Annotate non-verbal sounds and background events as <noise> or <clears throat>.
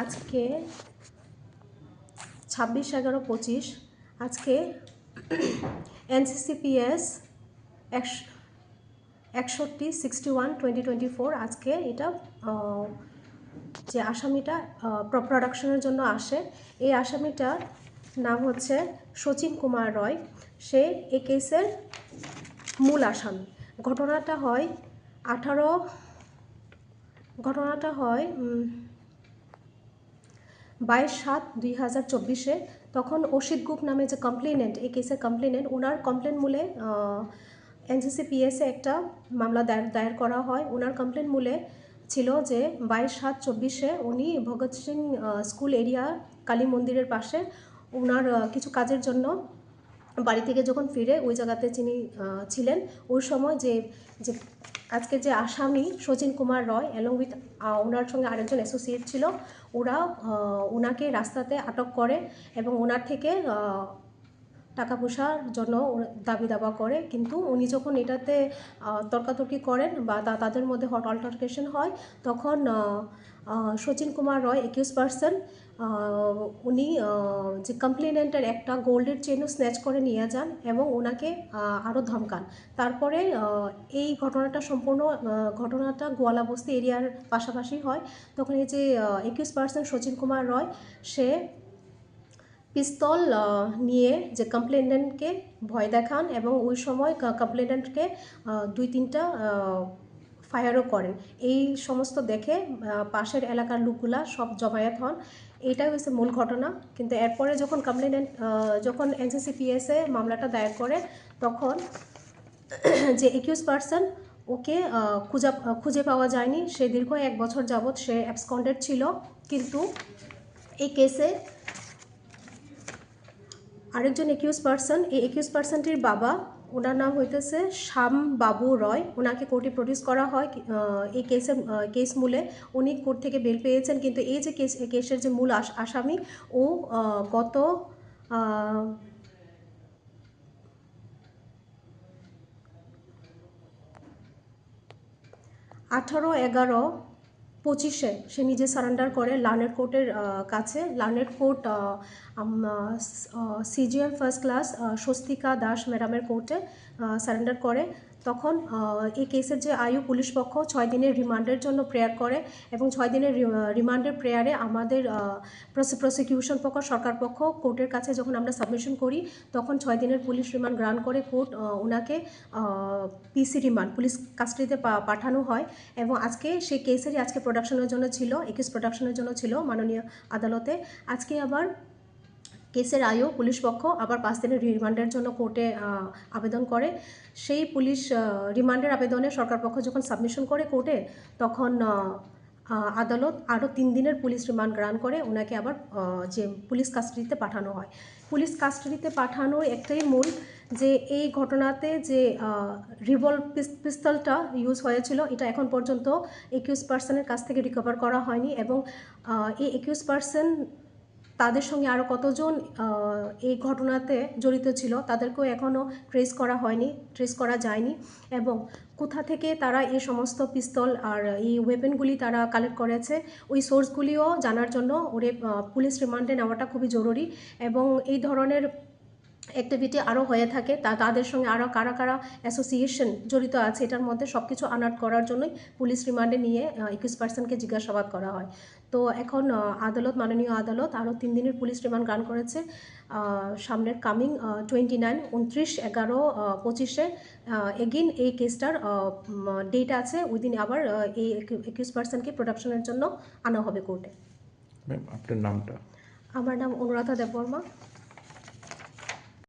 আজকে ছাব্বিশ, এগারো, পঁচিশ। আজকে এনসিসিপিএস একশো, একষট্টি sixty one twenty twenty four আজকে এটা যে আসামিটা প্রোডাকশনের জন্য আসে। এই আসামিটার নাম হচ্ছে শচীন কুমার রয়। সে এই কেসের মূল আসামি। ঘটনাটা হয় আঠারো, ঘটনাটা হয় বাইশ সাত দুই হাজার চব্বিশে তখন অসিত গুপ নামে যে কমপ্লেনেন্ট এই কেসের কমপ্লেনেন্ট ওনার কমপ্লেন মূলে এনসিসি পিএসে একটা মামলা দায়ের দায়ের করা হয়। ওনার কমপ্লেন মূলে ছিল যে বাইশ সাত চব্বিশে উনি ভগৎ সিং স্কুল এরিয়া কালী মন্দিরের পাশে ওনার কিছু কাজের জন্য বাড়ি থেকে যখন ফিরে ওই জায়গাতে যিনি ছিলেন, ওই সময় যে যে আজকে যে আসামি শচীন কুমার রয় অ্যালং উইথ ওনার সঙ্গে আরেকজন অ্যাসোসিয়েট ছিল, ওরা ওনাকে রাস্তাতে আটক করে এবং ওনার থেকে টাকা পয়সার জন্য দাবি দাবা করে। কিন্তু উনি যখন এটাতে তর্কাতর্কি করেন বা তাদের মধ্যে হট অল্টারকেশন হয়, তখন শচীন কুমার রয় একুশ পার্সন উনি যে কমপ্লেনেন্টের একটা গোল্ডের চেনও স্ন্যাচ করে নিয়ে যান এবং ওনাকে আরও ধমকান। তারপরে এই ঘটনাটা সম্পূর্ণ ঘটনাটা গোয়ালাবস্তি এরিয়ার পাশাপাশি হয়। তখন এই যে একুশ পার্সন শচীন কুমার রয়, সে পিস্তল নিয়ে যে কমপ্লেনেন্টকে ভয় দেখান এবং ওই সময় কমপ্লেনেন্টকে দুই তিনটা ফায়ারও করেন এই সমস্ত দেখে পাশের এলাকার লোকগুলা সব জমায়েত হন। এইটাই হচ্ছে মূল ঘটনা। কিন্তু এরপরে যখন কমপ্লেনেন্ট যখন এনসিসিপিএসে মামলাটা দায়ের করে, তখন <clears throat> যে একুশ পার্সন ওকে খুঁজা, খুঁজে পাওয়া যায়নি। সে দীর্ঘ এক বছর যাবৎ সে অ্যাবসকন্ডেড ছিল। কিন্তু এই কেসে আরেকজন একিউজ পার্সন এই একিউজ পার্সনটির বাবা ওনার নাম হইতেছে শ্যাম বাবু রয়। ওনাকে কোর্টে প্রডিউস করা হয় এই কেসের কেস মূলে। উনি কোর্ট থেকে বেল পেয়েছেন, কিন্তু এই যে কেস কেসের যে মূল আস- আসামি, ও গত আঠারো এগারো পঁচিশে সে নিজে সারেন্ডার করে লার্নেড কোর্টের কাছে। Learned court CGL first class Swastika Das ম্যাডামের কোর্টে সারেন্ডার করে। তখন এই কেসের যে আয়ু পুলিশ পক্ষ ছয় দিনের রিমান্ডের জন্য প্রেয়ার করে এবং ছয় দিনের রিমান্ডের প্রেয়ারে আমাদের প্রসিকিউশন পক্ষ, সরকার পক্ষ কোর্টের কাছে যখন আমরা সাবমিশন করি, তখন ছয় দিনের পুলিশ রিমান্ড গ্রান্ট করে কোর্ট ওনাকে পিসি রিমান্ড, পুলিশ কাস্টডিতে পাঠানো হয় এবং আজকে সেই কেসেরই আজকে প্রোডাকশনের জন্য ছিল একুশ প্রোডাকশনের জন্য ছিল মাননীয় আদালতে। আজকে আবার কেসের আয়ও পুলিশ পক্ষ আবার পাঁচ দিনের রিমান্ডের জন্য কোর্টে আবেদন করে। সেই পুলিশ রিমান্ডের আবেদনে সরকার পক্ষ যখন সাবমিশন করে কোর্টে, তখন আদালত আরও তিন দিনের পুলিশ রিমান্ড গ্রান্ট করে ওনাকে আবার যে পুলিশ কাস্টাডিতে পাঠানো হয়। পুলিশ কাস্টাডিতে পাঠানোর একটাই মূল যে এই ঘটনাতে যে রিভলভ পিস্তলটা ইউজ হয়েছিল, এটা এখন পর্যন্ত একুশ পার্সনের কাছ থেকে রিকভার করা হয়নি এবং এই একুশ পার্সন তাদের সঙ্গে আরও কতজন এই ঘটনাতে জড়িত ছিল তাদেরকেও এখনও ট্রেস করা হয়নি ট্রেস করা যায়নি এবং কোথা থেকে তারা এই সমস্ত পিস্তল আর এই ওয়েপেনগুলি তারা কালেক্ট করেছে, ওই সোর্সগুলিও জানার জন্য ওরে পুলিশ রিমান্ডে নেওয়াটা খুবই জরুরি এবং এই ধরনের অ্যাক্টিভিটি আরও হয়ে থাকে তা তাদের সঙ্গে আরও কারা কারা অ্যাসোসিয়েশন জড়িত আছে এটার মধ্যে সব কিছু আনাট করার জন্যই পুলিশ রিমান্ডে নিয়ে একুশ পার্সেন্টকে জিজ্ঞাসাবাদ করা হয়। তো এখন আদালত মাননীয় আদালত আরও তিন দিনের পুলিশ রিমান্ড গ্রান্ট করেছে সামনের কামিং টোয়েন্টি নাইন উনত্রিশ এগারো পঁচিশে এগিন এই কেসটার ডেট আছে উইদিন আবার এই একুশ পার্সেন্টকে প্রোডাকশনের জন্য আনা হবে কোর্টে ম্যাম আপনার নামটা? আমার নাম অনুরাধা দেববর্মা।